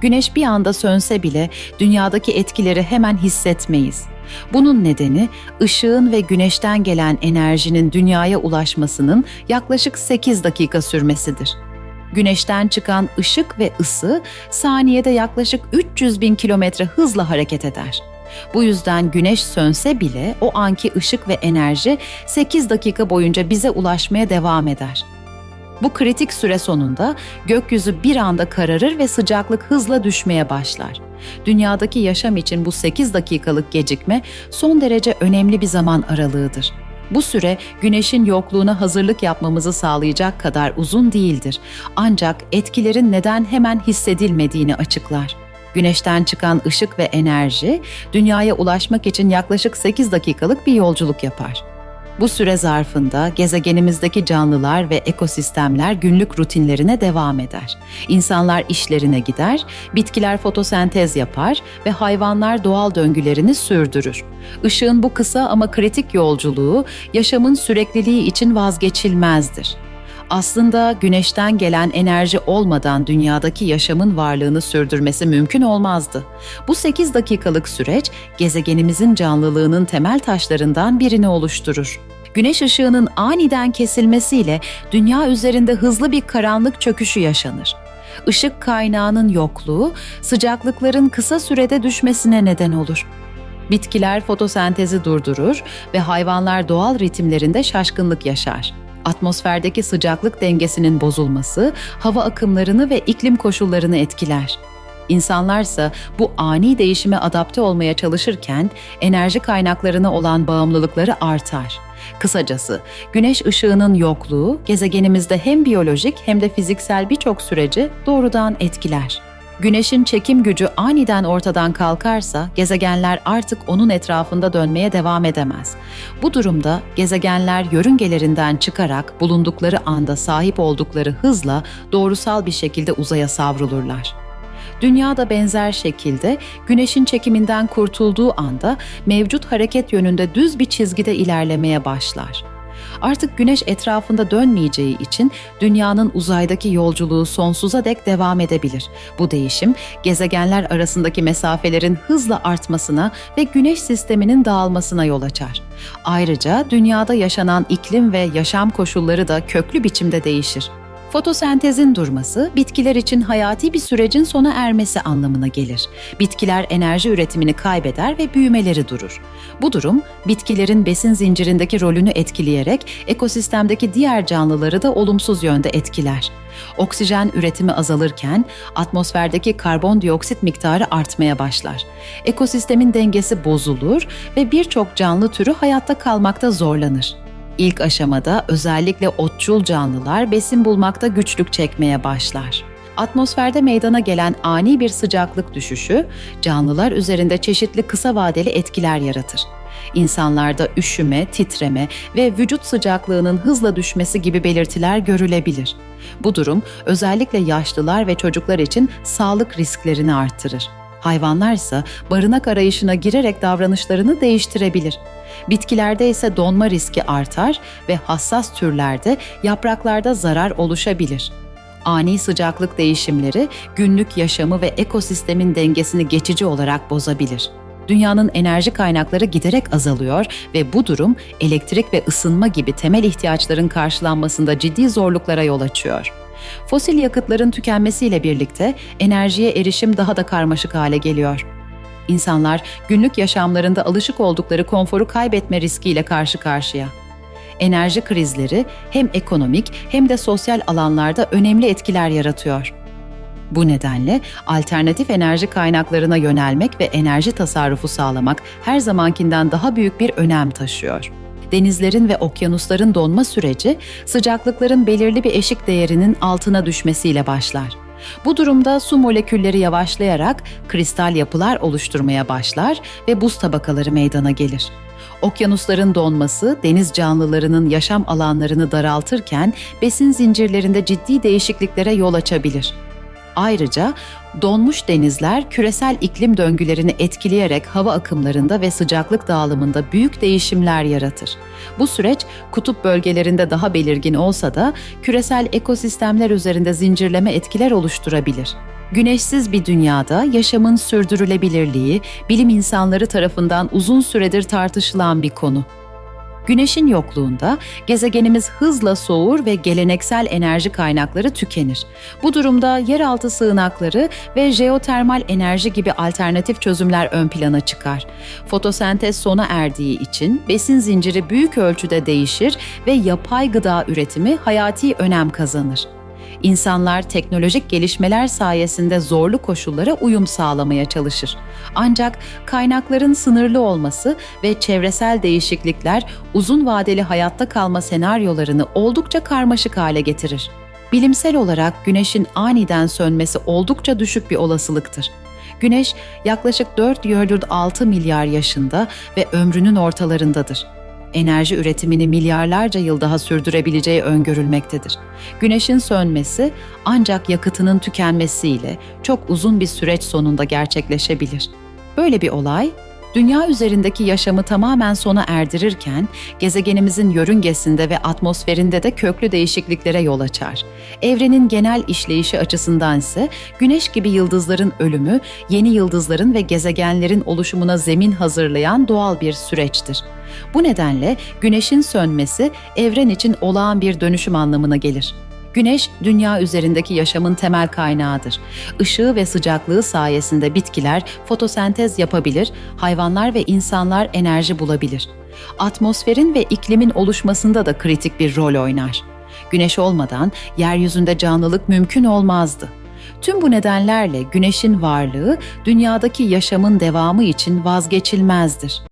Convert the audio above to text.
Güneş bir anda sönse bile dünyadaki etkileri hemen hissetmeyiz. Bunun nedeni ışığın ve güneşten gelen enerjinin dünyaya ulaşmasının yaklaşık 8 dakika sürmesidir. Güneşten çıkan ışık ve ısı saniyede yaklaşık 300 bin kilometre hızla hareket eder. Bu yüzden güneş sönse bile o anki ışık ve enerji 8 dakika boyunca bize ulaşmaya devam eder. Bu kritik süre sonunda gökyüzü bir anda kararır ve sıcaklık hızla düşmeye başlar. Dünyadaki yaşam için bu 8 dakikalık gecikme son derece önemli bir zaman aralığıdır. Bu süre güneşin yokluğuna hazırlık yapmamızı sağlayacak kadar uzun değildir. Ancak etkilerin neden hemen hissedilmediğini açıklar. Güneşten çıkan ışık ve enerji dünyaya ulaşmak için yaklaşık 8 dakikalık bir yolculuk yapar. Bu süre zarfında gezegenimizdeki canlılar ve ekosistemler günlük rutinlerine devam eder. İnsanlar işlerine gider, bitkiler fotosentez yapar ve hayvanlar doğal döngülerini sürdürür. Işığın bu kısa ama kritik yolculuğu yaşamın sürekliliği için vazgeçilmezdir. Aslında güneşten gelen enerji olmadan dünyadaki yaşamın varlığını sürdürmesi mümkün olmazdı. Bu 8 dakikalık süreç gezegenimizin canlılığının temel taşlarından birini oluşturur. Güneş ışığının aniden kesilmesiyle dünya üzerinde hızlı bir karanlık çöküşü yaşanır. Işık kaynağının yokluğu sıcaklıkların kısa sürede düşmesine neden olur. Bitkiler fotosentezi durdurur ve hayvanlar doğal ritimlerinde şaşkınlık yaşar. Atmosferdeki sıcaklık dengesinin bozulması hava akımlarını ve iklim koşullarını etkiler. İnsanlarsa bu ani değişime adapte olmaya çalışırken enerji kaynaklarına olan bağımlılıkları artar. Kısacası güneş ışığının yokluğu gezegenimizde hem biyolojik hem de fiziksel birçok süreci doğrudan etkiler. Güneşin çekim gücü aniden ortadan kalkarsa gezegenler artık onun etrafında dönmeye devam edemez. Bu durumda gezegenler yörüngelerinden çıkarak bulundukları anda sahip oldukları hızla doğrusal bir şekilde uzaya savrulurlar. Dünya da benzer şekilde güneşin çekiminden kurtulduğu anda mevcut hareket yönünde düz bir çizgide ilerlemeye başlar. Artık güneş etrafında dönmeyeceği için dünyanın uzaydaki yolculuğu sonsuza dek devam edebilir. Bu değişim gezegenler arasındaki mesafelerin hızla artmasına ve güneş sisteminin dağılmasına yol açar. Ayrıca dünyada yaşanan iklim ve yaşam koşulları da köklü biçimde değişir. Fotosentezin durması, bitkiler için hayati bir sürecin sona ermesi anlamına gelir. Bitkiler enerji üretimini kaybeder ve büyümeleri durur. Bu durum, bitkilerin besin zincirindeki rolünü etkileyerek ekosistemdeki diğer canlıları da olumsuz yönde etkiler. Oksijen üretimi azalırken atmosferdeki karbondioksit miktarı artmaya başlar. Ekosistemin dengesi bozulur ve birçok canlı türü hayatta kalmakta zorlanır. İlk aşamada özellikle otçul canlılar besin bulmakta güçlük çekmeye başlar. Atmosferde meydana gelen ani bir sıcaklık düşüşü canlılar üzerinde çeşitli kısa vadeli etkiler yaratır. İnsanlarda üşüme, titreme ve vücut sıcaklığının hızla düşmesi gibi belirtiler görülebilir. Bu durum özellikle yaşlılar ve çocuklar için sağlık risklerini artırır. Hayvanlar ise barınak arayışına girerek davranışlarını değiştirebilir. Bitkilerde ise donma riski artar ve hassas türlerde yapraklarda zarar oluşabilir. Ani sıcaklık değişimleri günlük yaşamı ve ekosistemin dengesini geçici olarak bozabilir. Dünyanın enerji kaynakları giderek azalıyor ve bu durum elektrik ve ısınma gibi temel ihtiyaçların karşılanmasında ciddi zorluklara yol açıyor. Fosil yakıtların tükenmesiyle birlikte enerjiye erişim daha da karmaşık hale geliyor. İnsanlar günlük yaşamlarında alışık oldukları konforu kaybetme riskiyle karşı karşıya. Enerji krizleri hem ekonomik hem de sosyal alanlarda önemli etkiler yaratıyor. Bu nedenle alternatif enerji kaynaklarına yönelmek ve enerji tasarrufu sağlamak her zamankinden daha büyük bir önem taşıyor. Denizlerin ve okyanusların donma süreci sıcaklıkların belirli bir eşik değerinin altına düşmesiyle başlar. Bu durumda su molekülleri yavaşlayarak kristal yapılar oluşturmaya başlar ve buz tabakaları meydana gelir. Okyanusların donması deniz canlılarının yaşam alanlarını daraltırken besin zincirlerinde ciddi değişikliklere yol açabilir. Ayrıca donmuş denizler küresel iklim döngülerini etkileyerek hava akımlarında ve sıcaklık dağılımında büyük değişimler yaratır. Bu süreç kutup bölgelerinde daha belirgin olsa da küresel ekosistemler üzerinde zincirleme etkiler oluşturabilir. Güneşsiz bir dünyada yaşamın sürdürülebilirliği bilim insanları tarafından uzun süredir tartışılan bir konu. Güneşin yokluğunda gezegenimiz hızla soğur ve geleneksel enerji kaynakları tükenir. Bu durumda yeraltı sığınakları ve jeotermal enerji gibi alternatif çözümler ön plana çıkar. Fotosentez sona erdiği için besin zinciri büyük ölçüde değişir ve yapay gıda üretimi hayati önem kazanır. İnsanlar teknolojik gelişmeler sayesinde zorlu koşullara uyum sağlamaya çalışır. Ancak kaynakların sınırlı olması ve çevresel değişiklikler uzun vadeli hayatta kalma senaryolarını oldukça karmaşık hale getirir. Bilimsel olarak güneşin aniden sönmesi oldukça düşük bir olasılıktır. Güneş yaklaşık 4,6 milyar yaşında ve ömrünün ortalarındadır enerji üretimini milyarlarca yıl daha sürdürebileceği öngörülmektedir. Güneşin sönmesi ancak yakıtının tükenmesiyle çok uzun bir süreç sonunda gerçekleşebilir. Böyle bir olay dünya üzerindeki yaşamı tamamen sona erdirirken gezegenimizin yörüngesinde ve atmosferinde de köklü değişikliklere yol açar. Evrenin genel işleyişi açısından ise güneş gibi yıldızların ölümü, yeni yıldızların ve gezegenlerin oluşumuna zemin hazırlayan doğal bir süreçtir. Bu nedenle güneşin sönmesi evren için olağan bir dönüşüm anlamına gelir. Güneş, dünya üzerindeki yaşamın temel kaynağıdır. Işığı ve sıcaklığı sayesinde bitkiler fotosentez yapabilir, hayvanlar ve insanlar enerji bulabilir. Atmosferin ve iklimin oluşmasında da kritik bir rol oynar. Güneş olmadan yeryüzünde canlılık mümkün olmazdı. Tüm bu nedenlerle güneşin varlığı dünyadaki yaşamın devamı için vazgeçilmezdir.